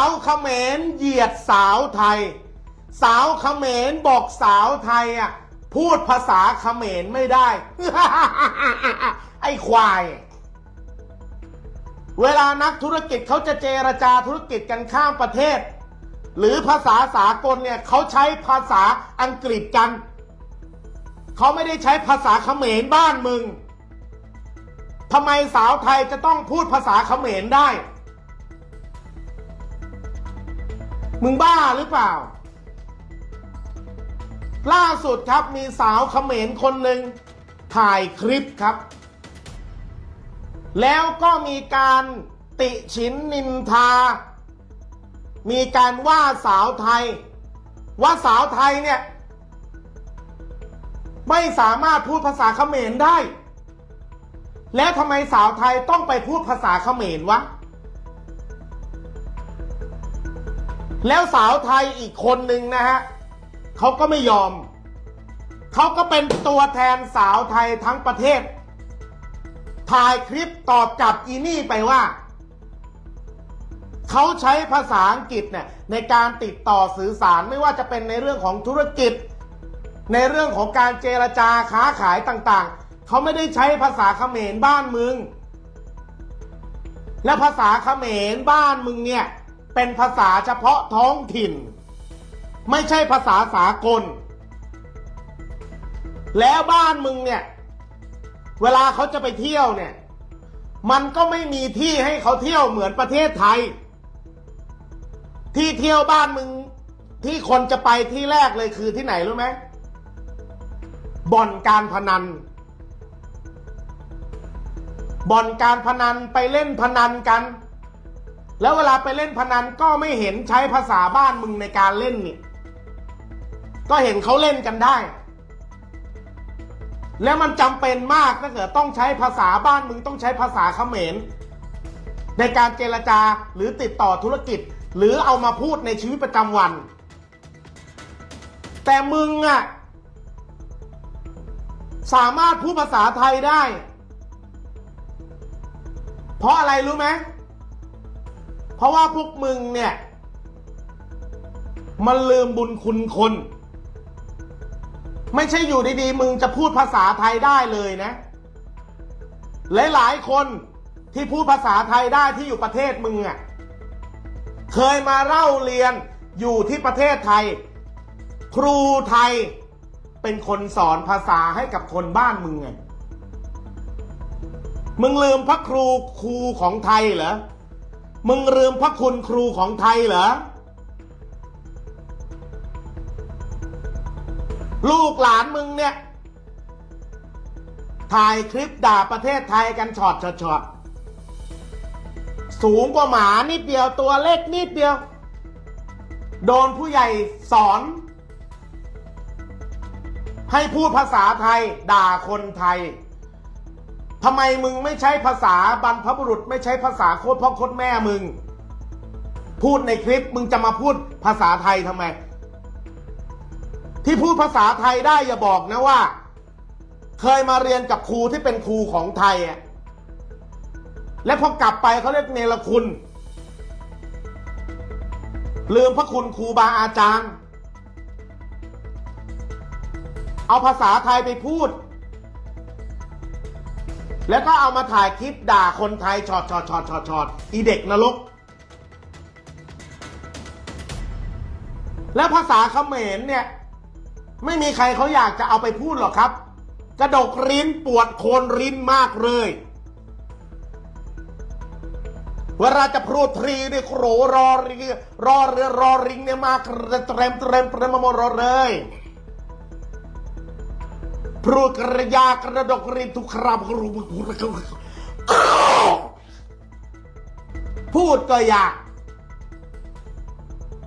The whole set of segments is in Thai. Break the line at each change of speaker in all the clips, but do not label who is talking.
าวเขมรเหยียดสาวไทย สาวเขมรบอกสาวไทยอะพูดภาษาเขมรไม่ได้ ไอ้ควาย เวลานักธุรกิจเขาจะเจรจาธุรกิจกันข้ามประเทศ หรือภาษาสากลเนี่ยเขาใช้ภาษาอังกฤษกัน เขาไม่ได้ใช้ภาษาเขมรบ้านมึงทำไมสาวไทยจะต้องพูดภาษาเขมรได้ มึงบ้าหรือเปล่า ล่าสุดครับมีสาวเขมรคนหนึ่งถ่ายคลิปครับ แล้วก็มีการติฉินนินทา มีการว่าสาวไทย ว่าสาวไทยเนี่ย ไม่สามารถพูดภาษาเขมรได้ แล้วทำไมสาวไทยต้องไปพูดภาษาเขมรวะ แล้วสาวไทยอีกคนหนึ่งนะฮะเขาก็ไม่ยอม เขาก็เป็นตัวแทนสาวไทยทั้งประเทศ ถ่ายคลิปตอบกลับอีนี่ไปว่า เขาใช้ภาษาอังกฤษเนี่ยในการติดต่อสื่อสารไม่ว่าจะเป็นในเรื่องของธุรกิจ ในเรื่องของการเจรจาค้าขายต่างๆ เขาไม่ได้ใช้ภาษาเขมรบ้านมึง และภาษาเขมรบ้านมึงเนี่ย เป็นภาษาเฉพาะท้องถิ่น ไม่ใช่ภาษาสากล แล้วบ้านมึงเนี่ย เวลาเขาจะไปเที่ยวเนี่ย มันก็ไม่มีที่ให้เขาเที่ยวเหมือนประเทศไทย ที่เที่ยวบ้านมึงที่คนจะไปที่แรกเลยคือที่ไหนรู้ไหมบ่อนการพนัน บ่อนการพนันไปเล่นพนันกัน แล้วเวลาไปเล่นพนันก็ไม่เห็นใช้ภาษาบ้านมึงในการเล่นนี่ก็เห็นเขาเล่นกันได้ แล้วมันจำเป็นมากถ้าเกิดต้องใช้ภาษาบ้านมึงต้องใช้ภาษาเขมร ในการเจรจาหรือติดต่อธุรกิจ หรือเอามาพูดในชีวิตประจำวัน แต่มึงอะสามารถพูดภาษาไทยได้ เพราะอะไรรู้ไหม เพราะว่าพวกมึงเนี่ย มันลืมบุญคุณคน ไม่ใช่อยู่ดีๆ มึงจะพูดภาษาไทยได้เลยนะ หลายๆคนที่พูดภาษาไทยได้ที่อยู่ประเทศมึงอะเคยมาเล่าเรียนอยู่ที่ประเทศไทย ครูไทยเป็นคนสอนภาษาให้กับคนบ้านมึงไง มึงลืมพระครูครูของไทยเหรอ มึงลืมพระคุณครูของไทยเหรอ ลูกหลานมึงเนี่ย ถ่ายคลิปด่าประเทศไทยกันช็อตช็อตชอตสูงกว่าหมานิดเดียวตัวเล็กนิดเดียว โดนผู้ใหญ่สอน ให้พูดภาษาไทยด่าคนไทย ทำไมมึงไม่ใช้ภาษาบรรพบุรุษ ไม่ใช้ภาษาโคตรพ่อโคตรแม่มึง พูดในคลิปมึงจะมาพูดภาษาไทยทำไม ที่พูดภาษาไทยได้อย่าบอกนะว่า เคยมาเรียนกับครูที่เป็นครูของไทยอะและพอกลับไปเขาเรียกเนรคุณ ลืมพระคุณครูบาอาจารย์ เอาภาษาไทยไปพูด แล้วก็เอามาถ่ายคลิปด่าคนไทยชอดชอดชอดชอดชอดอีเด็กนรก แล้วภาษาเขมรเนี่ย ไม่มีใครเขาอยากจะเอาไปพูดหรอกครับ กระดกริ้นปวดโคนริ้นมากเลยเวลาจะพูดทรีเนี่ยโรรอริรอเรือรอริงเนี่ยมากเตรมเตรมเตรมมรเลย พูดกระยากระดกรินทุกคราบพูดพูดก็อยาก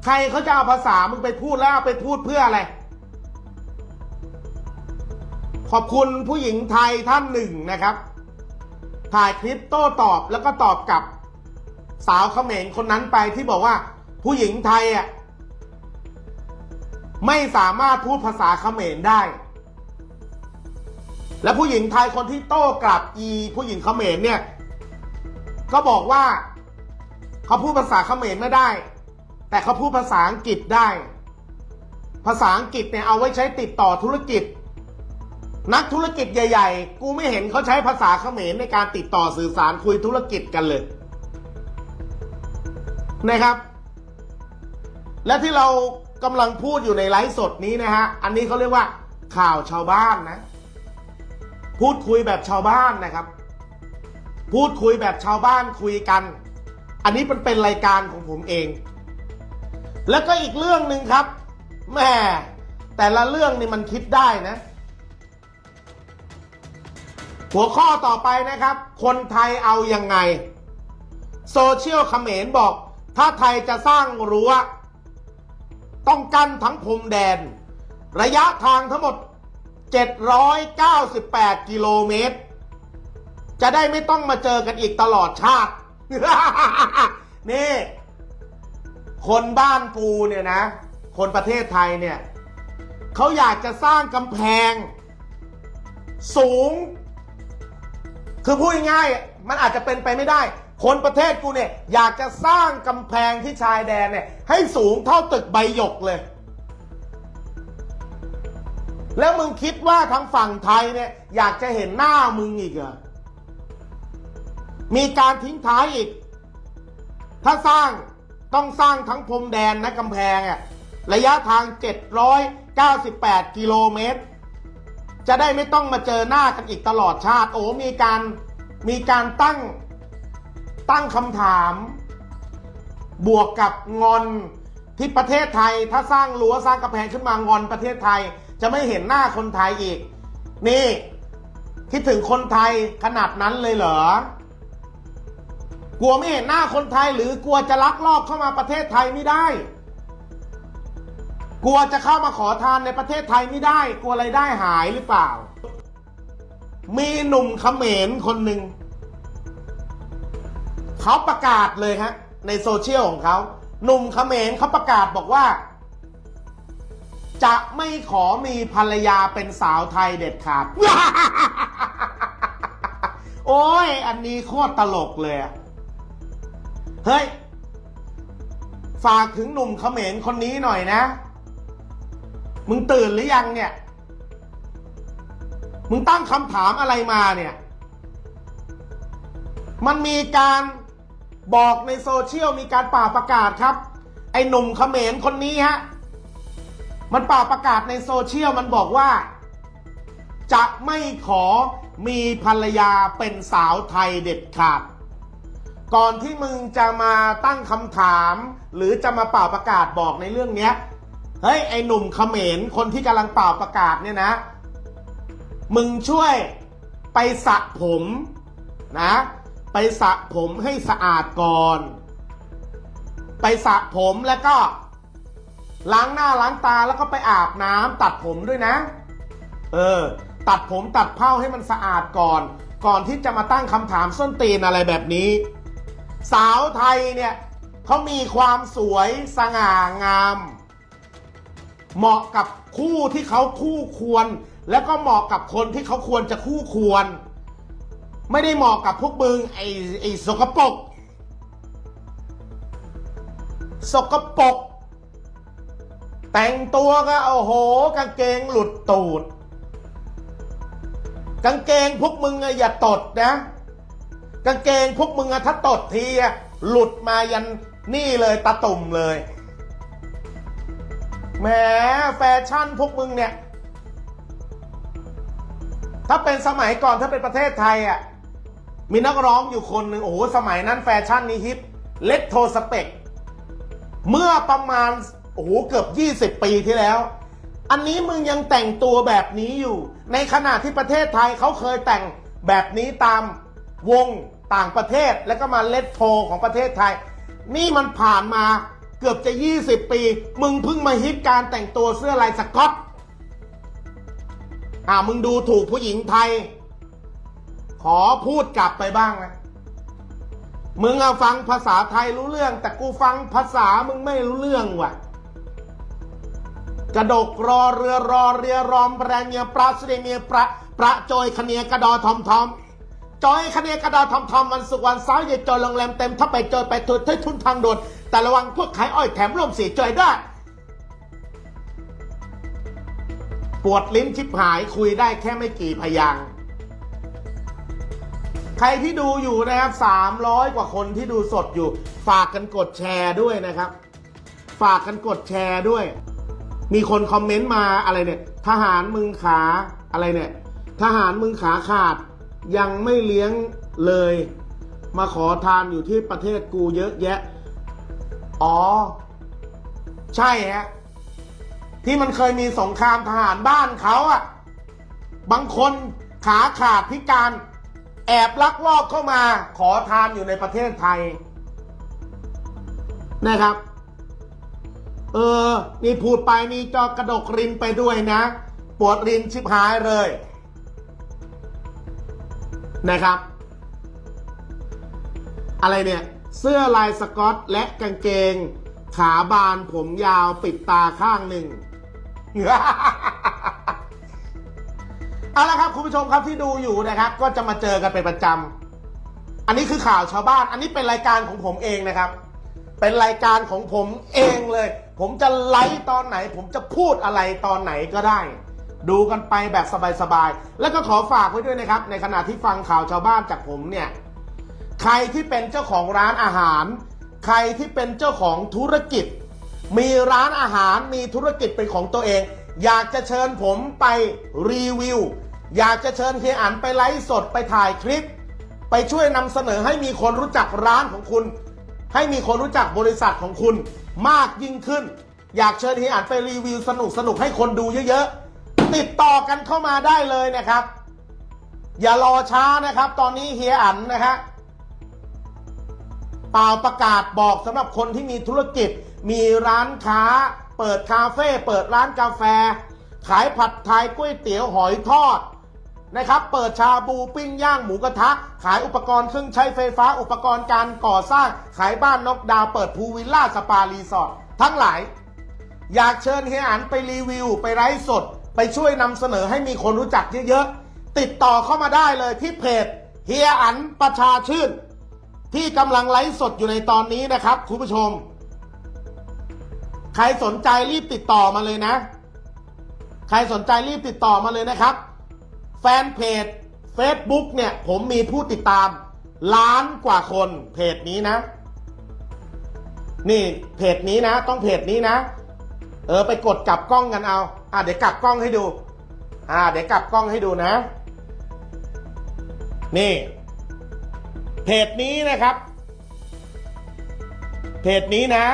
ใครเขาจะเอาภาษามึงไปพูดแล้วไปพูดเพื่ออะไร ขอบคุณผู้หญิงไทยท่านหนึ่งนะครับ ถ่ายคลิปโต้ตอบแล้วก็ตอบกลับสาวเขมรคนนั้นไปที่บอกว่า ผู้หญิงไทยอะไม่สามารถพูดภาษาเขมรได้ และผู้หญิงไทยคนที่โต้กลับอีผู้หญิงเขมรเนี่ย ก็บอกว่าเขาพูดภาษาเขมรไม่ได้ แต่เขาพูดภาษาอังกฤษได้ ภาษาอังกฤษเนี่ยเอาไว้ใช้ติดต่อธุรกิจ นักธุรกิจใหญ่ ๆ กูไม่เห็นเขาใช้ภาษาเขมรในการติดต่อสื่อสารคุยธุรกิจกันเลยนะครับ และที่เรากำลังพูดอยู่ในไลฟ์สดนี้นะฮะ อันนี้เขาเรียกว่าข่าวชาวบ้านนะ พูดคุยแบบชาวบ้านนะครับ พูดคุยแบบชาวบ้านคุยกัน อันนี้มันเป็นรายการของผมเอง แล้วก็อีกเรื่องหนึ่งครับแหม่แต่ละเรื่องนี่มันคิดได้นะ หัวข้อต่อไปนะครับ คนไทยเอายังไง โซเชียลเขมรบอก ถ้าไทยจะสร้างรั้ว ต้องกั้นทั้งพรมแดน ระยะทางทั้งหมด 798 กิโลเมตร จะได้ไม่ต้องมาเจอกันอีกตลอดชาติ นี่ คนบ้านกูเนี่ยนะ คนประเทศไทยเนี่ย เขาอยากจะสร้างกำแพง สูง คือพูดง่ายมันอาจจะเป็นไปไม่ได้ คนประเทศกูเนี่ย อยากจะสร้างกำแพงที่ชายแดนเนี่ย ให้สูงเท่าตึกใบหยกเลย แล้วมึงคิดว่าทางฝั่งไทยเนี่ย อยากจะเห็นหน้ามึงอีกเหรอมีการทิ้งท้ายอีก ถ้าสร้างต้องสร้างทั้งพรมแดนนะกำแพงอะระยะทาง 798 กิโลเมตร จะได้ไม่ต้องมาเจอหน้ากันอีกตลอดชาติ โอ้มีการมีการตั้งตั้งคำถาม บวกกับงอนที่ประเทศไทย ถ้าสร้างรั้วสร้างกำแพงขึ้นมางอนประเทศไทย จะไม่เห็นหน้าคนไทยอีก นี่ คิดถึงคนไทยขนาดนั้นเลยเหรอกลัวไม่เห็นหน้าคนไทยหรือกลัวจะลักลอบเข้ามาประเทศไทยไม่ได้ กลัวจะเข้ามาขอทานในประเทศไทยไม่ได้ กลัวรายได้หายหรือเปล่า มีหนุ่มเขมรคนหนึ่งเขาประกาศเลยฮะในโซเชียลของเขาหนุ่มเขมรเขาประกาศบอกว่า จะไม่ขอมีภรรยาเป็นสาวไทยเด็ดขาด โอ้ย อันนี้โคตรตลกเลย เฮ้ย ฝากถึงหนุ่มเขมรคนนี้หน่อยนะ มึงตื่นหรือยังเนี่ย มึงตั้งคำถามอะไรมาเนี่ย มันมีการบอกในโซเชียลมีการป่าประกาศครับ ไอ้หนุ่มเขมรคนนี้ฮะ มันเป่าประกาศในโซเชียลมันบอกว่า จะไม่ขอมีภรรยาเป็นสาวไทยเด็ดขาด ก่อนที่มึงจะมาตั้งคำถาม หรือจะมาเป่าประกาศบอกในเรื่องเนี้ยเฮ้ยไอหนุ่มเขมรคนที่กำลังเป่าประกาศเนี่ยนะ มึงช่วยไปสระผมนะ ไปสระผมให้สะอาดก่อน ไปสระผมแล้วก็ ล้างหน้าล้างตาแล้วก็ไปอาบน้ำตัดผมด้วยนะ เออ ตัดผมตัดเผ้าให้มันสะอาดก่อน ก่อนที่จะมาตั้งคำถามส้นตีนอะไรแบบนี้ สาวไทยเนี่ยเขามีความสวยสง่างาม เหมาะกับคู่ที่เขาคู่ควร แล้วก็เหมาะกับคนที่เขาควรจะคู่ควร ไม่ได้เหมาะกับพวกมึงไอ้ไอ้สกปรกสกปรก แต่งตัวก็โอ้โหกางเกงหลุดตูด กางเกงพวกมึงอย่าตดนะ กางเกงพวกมึงถ้าตดทีอะหลุดมายันนี่เลยตาตุ่มเลยแหมแฟชั่นพวกมึงเนี่ย ถ้าเป็นสมัยก่อนถ้าเป็นประเทศไทยอะมีนักร้องอยู่คนหนึ่งโอ้โหสมัยนั้นแฟชั่นนี้ฮิตเลตโทสเปกเมื่อประมาณ โอ้โหเกือบ 20 ปีที่แล้ว อันนี้มึงยังแต่งตัวแบบนี้อยู่ ในขณะที่ประเทศไทยเขาเคยแต่งแบบนี้ตามวงต่างประเทศแล้วก็มาเลตโทของประเทศไทย นี่มันผ่านมาเกือบจะ 20 ปี มึงเพิ่งมาฮิตการแต่งตัวเสื้อลายสก๊อตอ่ามึงดูถูกผู้หญิงไทย ขอพูดกลับไปบ้างนะมึงเอะฟังภาษาไทยรู้เรื่อง แต่กูฟังภาษามึงไม่รู้เรื่องว่ะ กระดกรอเรือรอเรือรอมแปรเมียปลาสเดเมียประประโจยคเนียกระดอทอมทอมจอยคเนียกระดอทอมทอมวันศุกวันเสาร์เย็นจอยโรงแรมเต็มถ้าไปจอยไปทุนทุนทางโด่วนแต่ระวังพวกขายอ้อยแถมร่มเสียใจด้วยปวดลิ้นชิบหายคุยได้แค่ไม่กี่พยางใครที่ดูอยู่นะครับสามร้อยกว่าคนที่ดูสดอยู่ ฝากกันกดแชร์ด้วยนะครับ ฝากกันกดแชร์ด้วย มีคนคอมเมนต์มาอะไรเนี่ย ทหารมึงขาอะไรเนี่ย ทหารมึงขาขาด ยังไม่เลี้ยงเลย มาขอทานอยู่ที่ประเทศกูเยอะแยะ อ๋อ ใช่ฮะที่มันเคยมีสงครามทหารบ้านเขาอะบางคนขาขาดพิการ แอบลักลอบเข้ามา ขอทานอยู่ในประเทศไทยนะครับ เออ นี่พูดไปนี่จอกระดกรินไปด้วยนะ ปวดรินชิบหายเลย นะครับ อะไรเนี่ย เสื้อลายสกอตและกางเกง ขาบานผมยาวปิดตาข้างหนึ่งเอาละครับคุณผู้ชมครับที่ดูอยู่นะครับ ก็จะมาเจอกันเป็นประจำอันนี้คือข่าวชาวบ้าน อันนี้เป็นรายการของผมเองนะครับ เป็นรายการของผมเองเลย ผมจะไลฟ์ตอนไหน ผมจะพูดอะไรตอนไหนก็ได้ ดูกันไปแบบสบายๆ แล้วก็ขอฝากไว้ด้วยนะครับ ในขณะที่ฟังข่าวชาวบ้านจากผมเนี่ย ใครที่เป็นเจ้าของร้านอาหาร ใครที่เป็นเจ้าของธุรกิจ มีร้านอาหาร มีธุรกิจเป็นของตัวเอง อยากจะเชิญผมไปรีวิว อยากจะเชิญเฮียอันไปไลฟ์สด ไปถ่ายคลิป ไปช่วยนำเสนอให้มีคนรู้จักร้านของคุณ ให้มีคนรู้จักบริษัทของคุณมากยิ่งขึ้น อยากเชิญเฮียอันไปรีวิวสนุกสนุกให้คนดูเยอะๆ ติดต่อกันเข้ามาได้เลยนะครับ อย่ารอช้านะครับ ตอนนี้เฮียอันนะฮะเปล่าประกาศบอกสำหรับคนที่มีธุรกิจ มีร้านค้า เปิดคาเฟ่เปิดร้านกาแฟ ขายผัดไทยก๋วยเตี๋ยวหอยทอด นะครับ เปิดชาบูปิ้งย่างหมูกระทะ ขายอุปกรณ์เครื่องใช้ไฟฟ้า อุปกรณ์การก่อสร้าง ขายบ้านนกดาวเปิดพูลวิลล่าสปารีสอร์ททั้งหลาย อยากเชิญเฮียอันไปรีวิว ไปไลฟ์สด ไปช่วยนำเสนอให้มีคนรู้จักเยอะๆ ติดต่อเข้ามาได้เลยที่เพจเฮียอันประชาชื่น ที่กำลังไลฟ์สดอยู่ในตอนนี้นะครับคุณผู้ชม ใครสนใจรีบติดต่อมาเลยนะ ใครสนใจรีบติดต่อมาเลยนะครับ แฟนเพจ Facebook เนี่ย ผมมีผู้ติดตาม ล้านกว่าคน เพจนี้นะ นี่เพจนี้นะ ต้องเพจนี้นะ เออไปกดกลับกล้องกันเอา อะเดี๋ยวกลับกล้องให้ดู อ่า เดี๋ยวกลับกล้องให้ดูนะ นี่ เพจนี้นะครับ เพจนี้นะ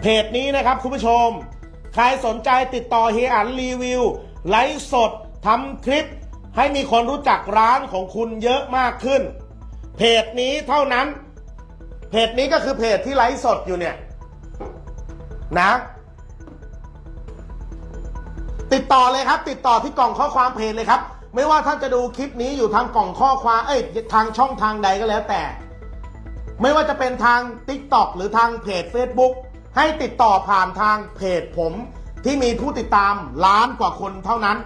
เพจนี้นะครับคุณผู้ชม ใครสนใจติดต่อเฮียอันรีวิว ไลฟ์สดทำคลิป ให้มีคนรู้จักร้านของคุณเยอะมากขึ้น เพจนี้เท่านั้น เพจนี้ก็คือเพจที่ไลฟ์สดอยู่เนี่ยนะ ติดต่อเลยครับ ติดต่อที่กล่องข้อความเพจเลยครับ ไม่ว่าท่านจะดูคลิปนี้อยู่ทางกล่องข้อความเอ้ยทางช่องทางใดก็แล้วแต่ ไม่ว่าจะเป็นทาง TikTok หรือทางเพจ Facebook ให้ติดต่อผ่านทางเพจผม ที่มีผู้ติดตามล้านกว่าคนเท่านั้น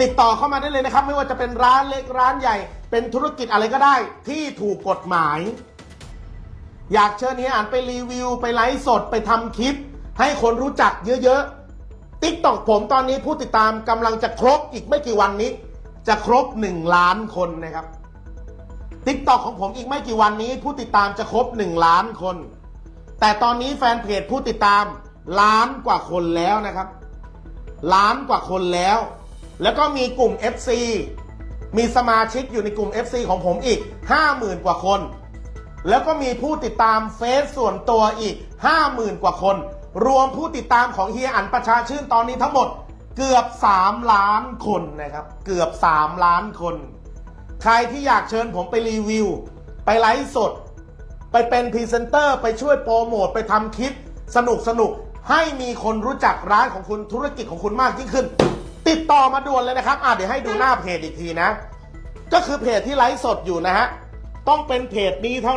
ติดต่อเข้ามาได้เลยนะครับ ไม่ว่าจะเป็นร้านเล็กร้านใหญ่ เป็นธุรกิจอะไรก็ได้ที่ถูกกฎหมาย อยากเชิญเฮียอ่านไปรีวิว ไปไลฟ์สดไปทำคลิป ให้คนรู้จักเยอะๆติ๊กตอกผมตอนนี้ผู้ติดตามกำลังจะครบอีกไม่กี่วันนี้ จะครบ 1 ล้านคนนะครับติ๊กตอกของผมอีกไม่กี่วันนี้ ผู้ติดตามจะครบ 1 ล้านคน แต่ตอนนี้แฟนเพจผู้ติดตาม ล้านกว่าคนแล้วนะครับ ล้านกว่าคนแล้ว แล้วก็มีกลุ่ม FC มีสมาชิกอยู่ในกลุ่ม FC ของผมอีก 50,000 กว่าคน แล้วก็มีผู้ติดตามเฟซส่วนตัวอีก 50,000 กว่าคน รวมผู้ติดตามของเฮียอันประชาชื่นตอนนี้ทั้งหมดเกือบ 3 ล้านคนนะครับ เกือบ 3 ล้านคน ใครที่อยากเชิญผมไปรีวิว ไปไลฟ์สด ไปเป็นพรีเซนเตอร์ ไปช่วยโปรโมท ไปทำคลิปสนุกสนุก ให้มีคนรู้จักร้านของคุณธุรกิจของคุณมากยิ่งขึ้น ติดต่อมาด่วนเลยนะครับอะเดี๋ยวให้ดูหน้าเพจอีกทีนะ ก็คือเพจที่ไลฟ์สดอยู่นะฮะ ต้องเป็นเพจนี้เท่านั้น